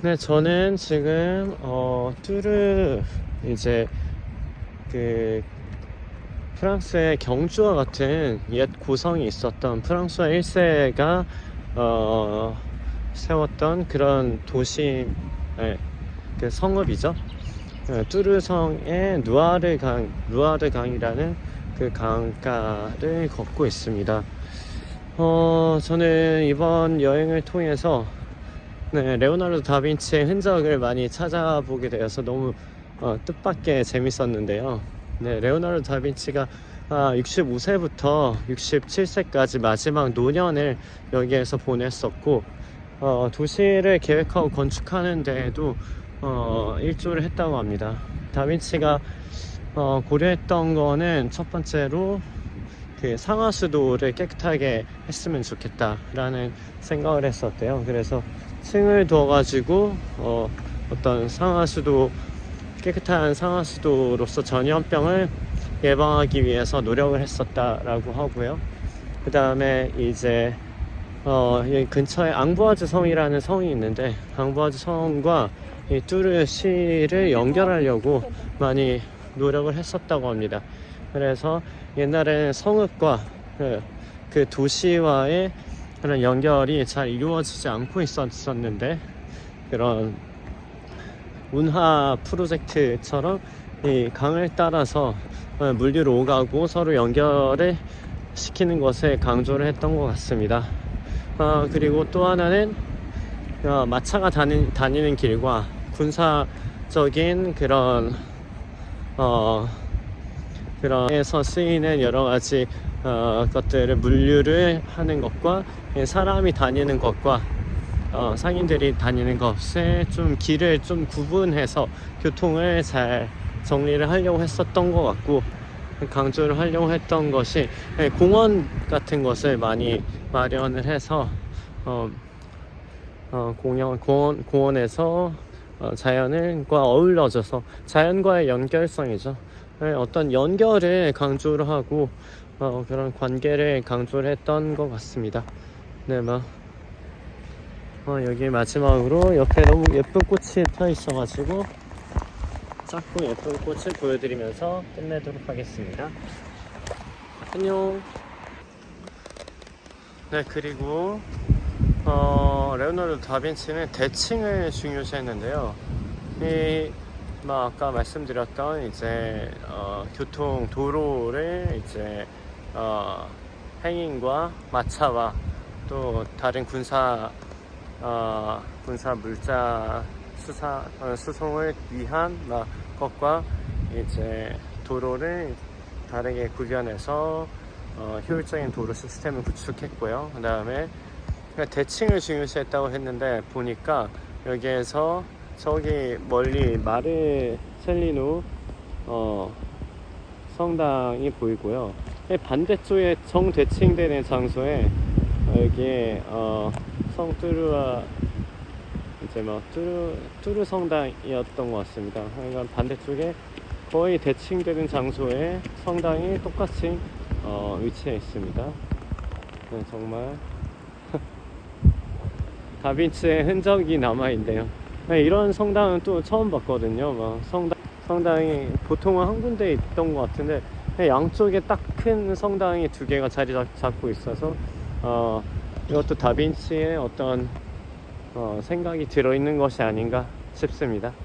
네, 저는 지금 어 뚜르 이제 그 프랑스의 경주와 같은 옛 고성이 있었던 프랑스와 1세가 어 세웠던 그런 도시 네, 그 성읍이죠. 네, 뚜르성의 누아르 강 누아르 강이라는 그 강가를 걷고 있습니다. 어 저는 이번 여행을 통해서 네, 레오나르도 다빈치의 흔적을 많이 찾아보게 되어서 너무 어, 뜻밖의 재밌었는데요. 네, 레오나르도 다빈치가 아, 65세부터 67세까지 마지막 노년을 여기에서 보냈었고 어, 도시를 계획하고 건축하는 데에도 어, 일조를 했다고 합니다. 다빈치가 어, 고려했던 거는 첫 번째로 그 상하수도를 깨끗하게 했으면 좋겠다라는 생각을 했었대요. 그래서 층을 두어가지고 어, 어떤 상하수도 깨끗한 상하수도로서 전염병을 예방하기 위해서 노력을 했었다라고 하고요. 그 다음에 이제 어, 이 근처에 앙부아즈 성이라는 성이 있는데 앙부아즈 성과 이 뚜르시를 연결하려고 많이 노력을 했었다고 합니다. 그래서 옛날에는 성읍과 그, 그 도시와의 그런 연결이 잘 이루어지지 않고 있었었는데 그런 운하 프로젝트처럼 이 강을 따라서 어, 물류로 오가고 서로 연결을 시키는 것에 강조를 했던 것 같습니다. 어, 그리고 또 하나는 어, 마차가 다니, 다니는 길과 군사적인 그런 어, 그런에서 쓰이는 여러 가지 어, 것들을 물류를 하는 것과 예, 사람이 다니는 것과 어, 상인들이 다니는 것에 좀 길을 좀 구분해서 교통을 잘 정리를 하려고 했었던 것 같고 강조를 하려고 했던 것이 예, 공원 같은 것을 많이 마련을 해서 어, 어, 공연, 공원, 공원에서 어, 자연과 어울러져서 자연과의 연결성이죠. 네, 어떤 연결을 강조를 하고 어, 그런 관계를 강조를 했던 것 같습니다. 네, 뭐 어, 여기 마지막으로 옆에 너무 예쁜 꽃이 펴 있어가지고 작고 예쁜 꽃을 보여드리면서 끝내도록 하겠습니다. 안녕. 네, 그리고 어, 레오나르도 다빈치는 대칭을 중요시했는데요. 이, 막 아까 말씀드렸던 이제 어, 교통 도로를 이제 어, 행인과 마차와 또 다른 군사 어, 군사 물자 수사 어, 수송을 위한 막 것과 이제 도로를 다르게 구별해서 어, 효율적인 도로 시스템을 구축했고요. 그 다음에 대칭을 중요시했다고 했는데 보니까 여기에서 저기 멀리 마르셀리누 어, 성당이 보이고요. 이 반대쪽에 정대칭되는 장소에 여기 어, 성뚜르와 이제 뭐 뚜르 뚜르 성당이었던 것 같습니다. 그러니까 반대쪽에 거의 대칭되는 장소에 성당이 똑같이 어, 위치해 있습니다. 네, 정말 다빈치의 흔적이 남아 있네요. 네, 이런 성당은 또 처음 봤거든요. 막 성당 성당이 보통은 한 군데 있던 것 같은데 네, 양쪽에 딱 큰 성당이 두 개가 자리 잡, 잡고 있어서 어, 이것도 다빈치의 어떤 어, 생각이 들어 있는 것이 아닌가 싶습니다.